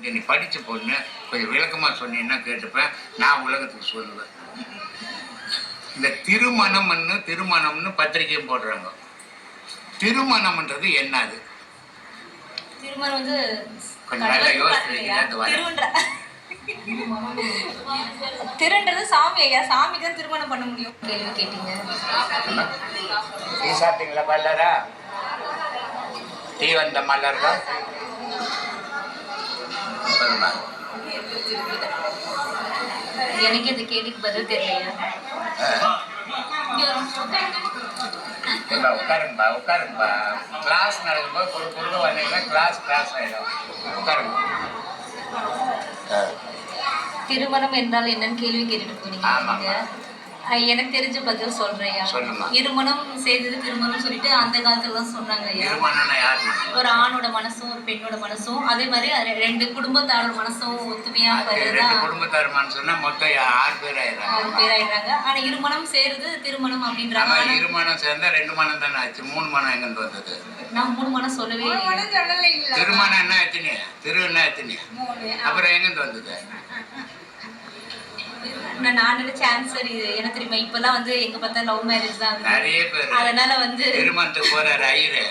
கொஞ்சம் நீ படிச்ச பொண்ணு கொஞ்சம் விளக்கமாக சொன்னீங்கன்னா கேட்டுப்பேன் நான் உலகத்துக்கு சொல்லுவேன். இந்த திருமணம்னு திருமணம்னு பத்திரிக்கையும் போடுறாங்க. திருமணம்ன்றது என்னது? திருமணம் வந்து கொஞ்சம் நல்லா யோசிச்சு வைங்க, அந்த. திருன்ற. திருன்றது சாமி ஐயா சாமிக்கு தான் திருமணம் பண்ண முடியும். கேள்வி கேட்டீங்க. டீ சாப்பிட்டீங்களா மல்லரா டீ வந்த மல்லரா சொல்லுமா எனக்கு இந்த கேள்விக்கு பதில் தெரியலையா. உட்காருங்கப்பா உட்காருங்கப்பா. கிளாஸ் நடக்கும்போது குறு குறுக்க வந்தீங்கன்னா கிளாஸ் கிளாஸ் ஆயிடும். உட்காருங்க. திருமணம் என்றால் என்னன்னு கேள்வி கேட்டுட்டு போனீங்க. எனக்கு தெரிஞ்ச பதில் சொல்றேன். இருமணம் செய்தது திருமணம் சொல்லிட்டு அந்த காலத்துல தான் சொன்னாங்க? ஒரு ஆணோட மனசும் ஒரு பெண்ணோட மனசும் அதே மாதிரி ரெண்டு குடும்பத்தாரோட மனசும் ஒத்துமையா குடும்பத்தாருமான்னு சொன்னா மொத்தம் ஆறு பேர் ஆறு ஆயிடுறாங்க பேர் ஆயிடுறாங்க. ஆனா இருமணம் சேருது திருமணம் அப்படின்றாங்க ஆமா ஆனா இரு மனம் சேர்ந்தா ரெண்டு மனம் தானே ஆச்சு? மூணு மனம் எங்கிருந்து வந்தது? நான் மூணு மனம் சொல்லவே. திருமணம் என்ன எத்தனை திரு என்ன எத்தனை அப்புறம் எங்கிருந்து வந்தது? நான் நான் நினைச்ச ஆன்சர் இது என்ன தெரியுமா இப்பெல்லாம் வந்து எங்க பார்த்தா லவ் மேரேஜ் தான் ஆகுது. நிறைய பேர் அதனால வந்து திருமணத்துக்கு போறாரு ஐயரு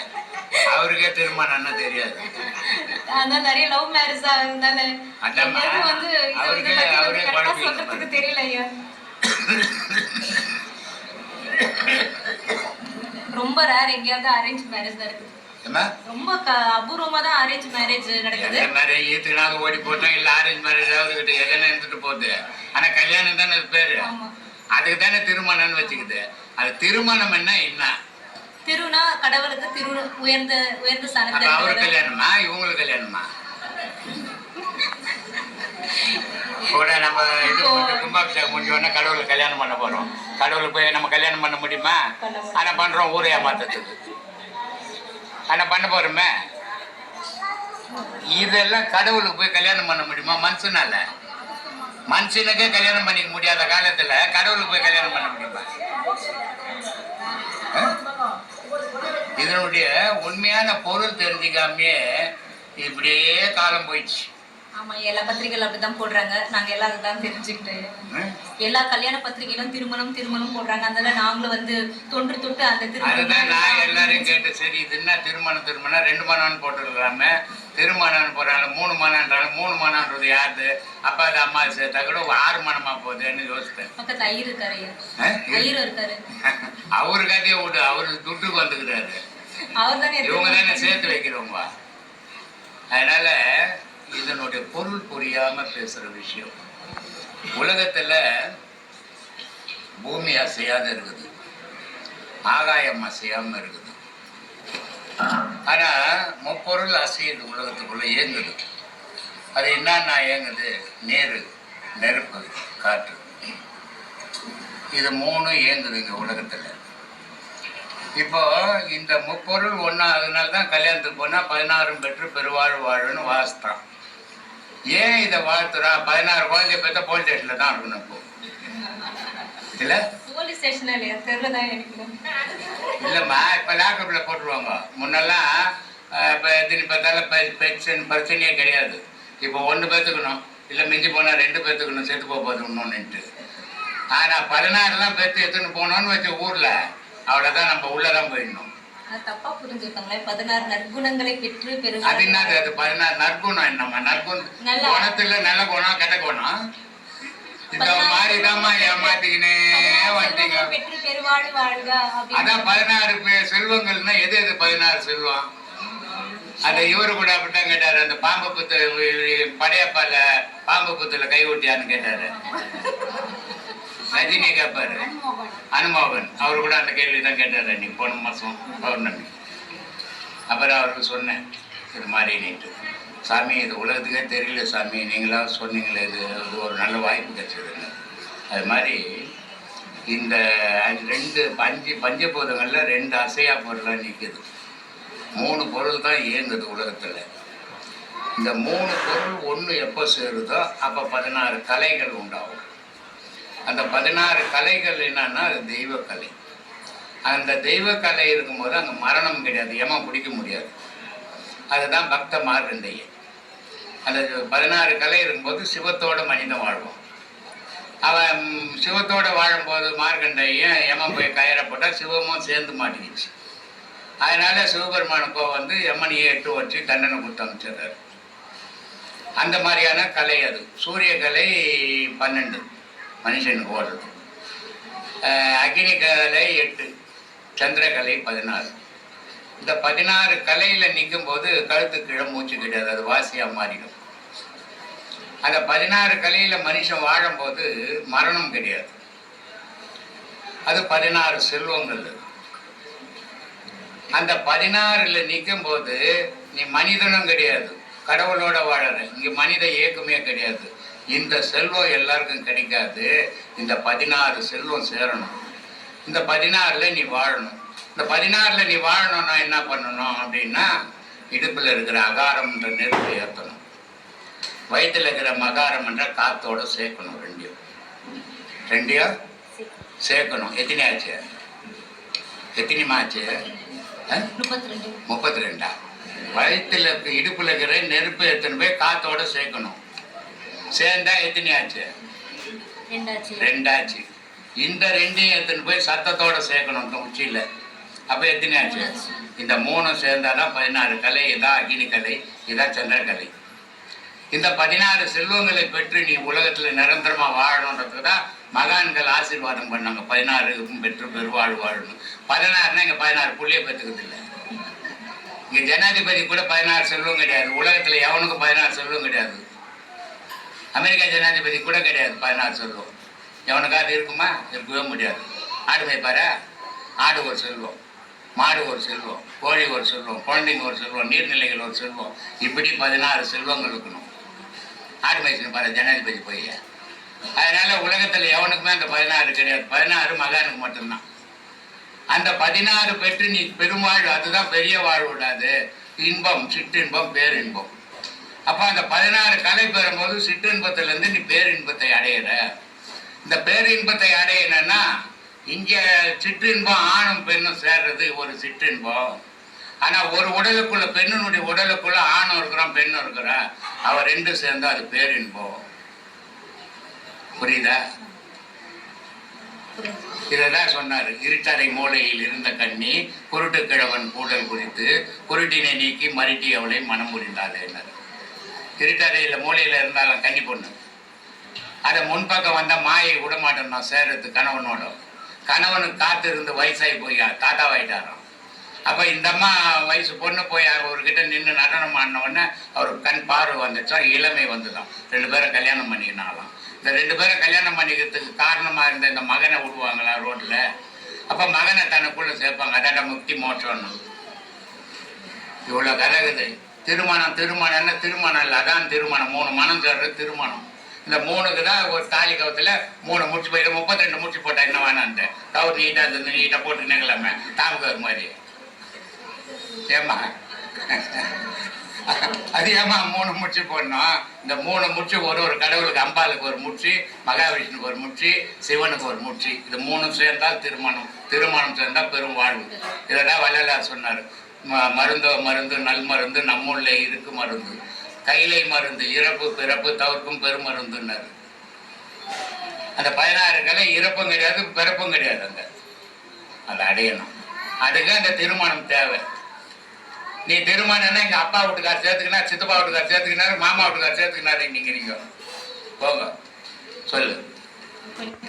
அவருக்கே திருமணம்னா தெரியாது அதனால நிறைய லவ் மேரேஜ் தான். எங்களுக்கு வந்து அவருக்கே- அவரே சொல்றதுக்கு. தெரியல ஐயா ரொம்ப ரேர் எங்கேயாவது அரேஞ்ச் மேரேஜ் தான் இருக்குது ரொம்ப அபூர்வமா தான் அரேஞ்ச் மேரேஜ் நடக்குது. மாதிரி ஈத்துனாவது ஓடி போட்டோம் இல்ல ஆரஞ்சு மேரேஜ் ஆகுது எதனா இருந்துட்டு போகுது. ஆனா கல்யாணம் தானே பேரு. அதுக்கு தானே திருமணம்னு வச்சுக்குது. அது திருமணம் என்ன என்ன? திருனா கடவுளுக்கு திரு உயர்ந்த உயர்ந்த ஸ்தானத்துல அவரு. கல்யாணமா? இவங்களுக்கு கல்யாணமா? கூட நம்ம இது கும்பாபிஷேகம் முடிஞ்ச உடனே கல்யாணம் பண்ண போறோம். கடவுளுக்கு போய் நம்ம கல்யாணம் பண்ண முடியுமா. ஆனா பண்றோம் ஊரை ஏமாத்தத்துக்கு ஆனால் பண்ண போகிறோமே இதெல்லாம் கடவுளுக்கு போய் கல்யாணம் பண்ண முடியுமா? மனுஷனால. மனுஷனுக்கே கல்யாணம் பண்ணிக்க முடியாத காலத்தில் கடவுளுக்கு போய் கல்யாணம் பண்ண முடியுமா? இதனுடைய உண்மையான பொருள் தெரிஞ்சுக்காமையே இப்படியே காலம் போயிடுச்சு. ஆமா எல்லா பத்திரிகைகள் அப்படிதான் போடுறாங்க. நாங்க எல்லாம் அதுதான் தெரிஞ்சுக்கிட்டு? எல்லா கல்யாண பத்திரிகையிலும் திருமணம் திருமணம் போடுறாங்க. அதனால நாங்களும் வந்து தொன்று தொட்டு அந்த அதுதான் நான் திருமணம் எல்லாரையும் கேட்டு சரி இது என்ன திருமணம் திருமணம்? ரெண்டு மனம்னு போட்டுருக்காம திருமணம்னு போடுறாங்க. மூணு மனம்ன்றாங்க மூணு மனம்ன்றது யாரு அப்பா அது அம்மா சேர்த்தா கூட ஆறு மனமா போகுதுன்னு யோசித்தேன். பக்கத்து ஐயர் இருக்காரு? ஐயர் இருக்காரு. அவரு கதையை விடு. அவரு துட்டுக்கு வந்துக்கிறாரு. அவர் தானே இவங்க தானே சேர்த்து வைக்கிறவங்க. அதனால இதனுடைய பொருள் புரியாம பேசுற விஷயம். உலகத்துல பூமி அசையாத இருக்குது. ஆகாயம் அசையாம இருக்குது. ஆனா முப்பொருள் அசையுது உலகத்துக்குள்ள இயங்குது. அது என்னன்னா இயங்குது? நீர் நெருப்பு காற்று. இது மூணும் இயங்குது இந்த உலகத்துல. இப்போ இந்த முப்பொருள் ஒன்றா அதனால தான் கல்யாணத்துக்கு போனால் பதினாறும் பெற்று பெருவாழ் வாழுன்னு வாசித்தான் ஏன் இதை வாழ்த்துறான் பதினாறு குழந்தைய பெற்ற போலீஸ் ஸ்டேஷனில் தான் இருக்கணும் இப்போ. இல்லை? போலீஸ் ஸ்டேஷன் இல்லையா? எனக்கு. இல்லைம்மா இப்போ லேப்டாப்பில் போட்டுருவாங்க. முன்னெல்லாம் இப்போ எத்தனை பார்த்தாலும் பென்ஷன் பிரச்சனையே கிடையாது. இப்போ ஒன்று பேத்துக்கணும். இல்லை மிஞ்சி போனால் ரெண்டு பேத்துக்கணும் செத்து போக போகுது இன்னொன்னுட்டு ஆனால் பதினாறுலாம் பேத்து எடுத்துன்னு போனோன்னு வச்ச ஊரில் அவ்வளோதான் நம்ம உள்ளே தான் போயிடணும். தப்பா புரிஞ்சுக்கோங்களே பதினாறு நற்குணங்களை பெற்று பெரு அது என்னது? அது பதினாறு நற்குணம் என்னம்மா? நற்குணம். நல்ல குணத்துல நல்ல குணம் கெட்ட குணம்? இந்த மாதிரி தாம்மா ஏமாத்திக்கினே வந்துட்டீங்க. பெற்று பெருவாழ் வாழ்க அதான் பதினாறு செல்வங்கள்னா எது எது பதினாறு செல்வம்? அதை இவரு கூட அப்படித்தான் கேட்டாரு. அந்த பாம்பு புத்து படையப்பால பாம்பு புத்துல கை ஊட்டியான்னு கேட்டாரு. ரஜினி கேட்பாரு அனுமோகன். அவர் கூட அந்த கேள்வி தான் கேட்டார் அன்னைக்கு போன மாதம் பௌர்ணமி. அப்புறம் அவருக்கு சொன்னேன் இது மாதிரி நீட்டு சாமி இது உலகத்துக்கே தெரியல சாமி நீங்களாக சொன்னீங்களே இது இது ஒரு நல்ல வாய்ப்பு கிடைச்சதுன்னு அது மாதிரி இந்த ரெண்டு பஞ்சு பஞ்சபூதங்களில் ரெண்டு அசையா பொருளாக நிற்குது மூணு பொருள் தான் இயங்குது உலகத்தில். இந்த மூணு பொருள் ஒன்று எப்போ சேருதோ அப்போ பதினாறு கலைகள் உண்டாகும். அந்த பதினாறு கலைகள் என்னன்னா அது தெய்வ கலை அந்த தெய்வ கலை இருக்கும்போது அங்கே மரணம் கிடையாது ஏமா பிடிக்க முடியாது. அதுதான் பக்த மார்கண்டைய அந்த பதினாறு கலை இருக்கும்போது சிவத்தோட மனிதன் வாழ்வான். அவன் சிவத்தோட வாழும்போது மார்கண்டையும் யமன் போய் கயிறை போட்டால் சிவமும் சேர்ந்து மாட்டிக்கிச்சு. அதனால சிவபெருமானுக்கோ வந்து யமனியை எட்டு வச்சு தண்டனை கொடுத்து அமைச்சிடுறாரு அந்த மாதிரியான கலை அது. சூரிய கலை பன்னெண்டு. மனுஷன் ஓடுறது அக்னி கலை எட்டு சந்திரகலை பதினாறு. இந்த பதினாறு கலையில் நிற்கும் போது கழுத்து கீழே மூச்சு கிடையாது அது வாசியாக மாறிடும். அந்த பதினாறு கலையில் மனுஷன் வாழும்போது மரணம் கிடையாது. அது பதினாறு செல்வங்கள். அந்த பதினாறுல நிற்கும் போது நீ மனிதனும் கிடையாது. கடவுளோட வாழற இங்கே மனித இயக்கமே கிடையாது. இந்த செல்வம் எல்லாருக்கும் கிடைக்காது. இந்த பதினாறு செல்வம் சேரணும். இந்த பதினாறுல நீ வாழணும். இந்த பதினாறுல நீ வாழணும்னா என்ன பண்ணணும் அப்படின்னா இடுப்புல இருக்கிற அகாரம்ன்ற நெருப்பு ஏற்றணும் வயிற்றுல இருக்கிற மகாரம் என்ற காத்தோட சேர்க்கணும் ரெண்டையும். ரெண்டையும் சேர்க்கணும். எத்தனை ஆச்சு? எத்தனைமா ஆச்சு ஆ? முப்பத்தி ரெண்டு முப்பத்தி ரெண்டா வயிற்றுல இருக்க இடுப்புல இருக்கிற நெருப்பு எத்தனை போய் காத்தோட சேர்க்கணும். சேர்ந்தா எத்தனை ஆச்சு? ரெண்டாச்சு. இந்த ரெண்டையும் எடுத்துன்னு போய் சத்தத்தோட சேர்க்கணும் இந்த உச்சியில. அப்ப எத்தனை ஆச்சு. இந்த மூணு சேர்ந்தாதான் பதினாறு கலை இதான் அக்னி கலை இதான் சந்திரகலை இந்த பதினாறு செல்வங்களை பெற்று நீ உலகத்துல நிரந்தரமா வாழணுன்றதுக்கு தான் மகான்கள் ஆசீர்வாதம் பண்ணாங்க. பதினாறு பெற்று பெருவாழ் வாழணும். பதினாறுனா இங்க பதினாறு புள்ளிய பெற்றுக்கிறது இல்லை. இங்க ஜனாதிபதி கூட பதினாறு செல்வம் கிடையாது. உலகத்துல எவனுக்கும் பதினாறு செல்வம் கிடையாது. அமெரிக்கா ஜனாதிபதி கூட கிடையாது பதினாறு செல்வம் எவனுக்காவது இருக்குமா? இருக்கவே முடியாது ஆடு மேய்ப்பாரா? ஆடு ஒரு செல்வம் மாடு ஒரு செல்வம் கோழி ஒரு செல்வம் குழந்தைங்க ஒரு செல்வம் நீர்நிலைகள் ஒரு செல்வம் இப்படி பதினாறு செல்வங்கள் இருக்கணும். ஆடு மேய்ச்சல் பாரு ஜனாதிபதி போய். அதனால உலகத்தில் எவனுக்குமே அந்த பதினாறு கிடையாது. பதினாறு மகானுக்கு மட்டும்தான். அந்த பதினாறு பெற்று நீ பெருமாள் அதுதான் பெரிய வாழ் விடாது இன்பம் சிற்றின்பம் பேரின்பம். அப்ப அந்த பதினாறு கலை பெறும்போது சிற்றின்பத்துல இருந்து நீ பேரின்பத்தை அடையிற. இந்த பேரின்பத்தை அடையணும்னா இங்க சிற்றின்பம் ஆணும் பெண்ணும் சேர்றது ஒரு சிற்றின்பம். ஆனா ஒரு உடலுக்குள்ள பெண்ணினுடைய உடலுக்குள்ள ஆணும் இருக்கிறான் பெண்ணும் இருக்கிறான் அவர் ரெண்டும் சேர்ந்தா அது பேரின்பம். புரியுதா? இதெல்லாம் சொன்னார். சொன்னாரு இருட்டறை மூலையில் இருந்த கண்ணி குருட்டு கிழவன் கூடல் குறித்து குருட்டினை நீக்கி மருட்டி அவளை மனம் என்ன இருட்டறையில மூலையில் இருந்தாலும் கன்னி பொண்ணு. அதை முன்பக்கம் வந்தால் மாயை விட மாட்டேன் நான் சேர்றது கணவனோட. கணவனுக்கு காத்து இருந்து வயசாகி போய் தாத்தாவாயிட்டாராம். அப்போ இந்த அம்மா வயசு பொண்ணு போய் அவர்கிட்ட நின்று நடனம் ஆடினவுடனே அவர் அவருக்கு கண் பார்வை வந்துச்சா இளமை வந்துதான். ரெண்டு பேரும் கல்யாணம் பண்ணிக்கினாலாம். இந்த ரெண்டு பேரும் கல்யாணம் பண்ணிக்கிறதுக்கு காரணமாக இருந்த இந்த மகனை விடுவாங்களா ரோட்டில் அப்போ மகனை தனக்குள்ளே சேர்ப்பாங்க. அதாட்ட முக்தி மோட்சம்னு. இவ்வளோ கதை திருமணம் திருமணம் திருமணம்னா திருமணம் இல்லை அதான் திருமணம். மூணு மனம் சேர்றது திருமணம். இந்த மூணுக்கு தான் ஒரு தாலி கவுத்துல மூணு முடிச்சு போயிட்டு முப்பத்தி ரெண்டு முடிச்சு போட்டா என்ன வேணான்ட்டு கவுத்து நீட்டா இருந்து நீட்டா போட்டு நிக்கலாமே தாமக்கு மாதிரி. ஏமா அது ஏமா மூணு முடிச்சு போடணும்? இந்த மூணு முடிச்சு ஒரு ஒரு கடவுளுக்கு அம்பாளுக்கு ஒரு முடிச்சு மகாவிஷ்ணுக்கு ஒரு முடிச்சு சிவனுக்கு ஒரு முடிச்சு. இது மூணு சேர்ந்தால் திருமணம். திருமணம் சேர்ந்தால் பெரும் வாழ்வு. இதெல்லாம் வள்ளலார் சொன்னார். மருந்தோ மருந்து நல் மருந்து நம்முள்ள இருக்கு மருந்து. கைலை மருந்து இறப்பு பிறப்பு தவிர்க்கும் பெருமருந்துன்னாரு. அந்த பதினாறு கலை இறப்பும் கிடையாது பிறப்பும் கிடையாது அந்த அதை அடையணும். அதுக்கு அந்த திருமணம் தேவை. நீ திருமணம்னா எங்கள் அப்பா வீட்டுக்கார் சேர்த்துக்கினா சித்தப்பா வீட்டுக்கார் சேர்த்துக்கினாரு மாமா வீட்டுக்கார் சேர்த்துக்கினாரு நீங்கள் நீங்க. போங்க. சொல்லு.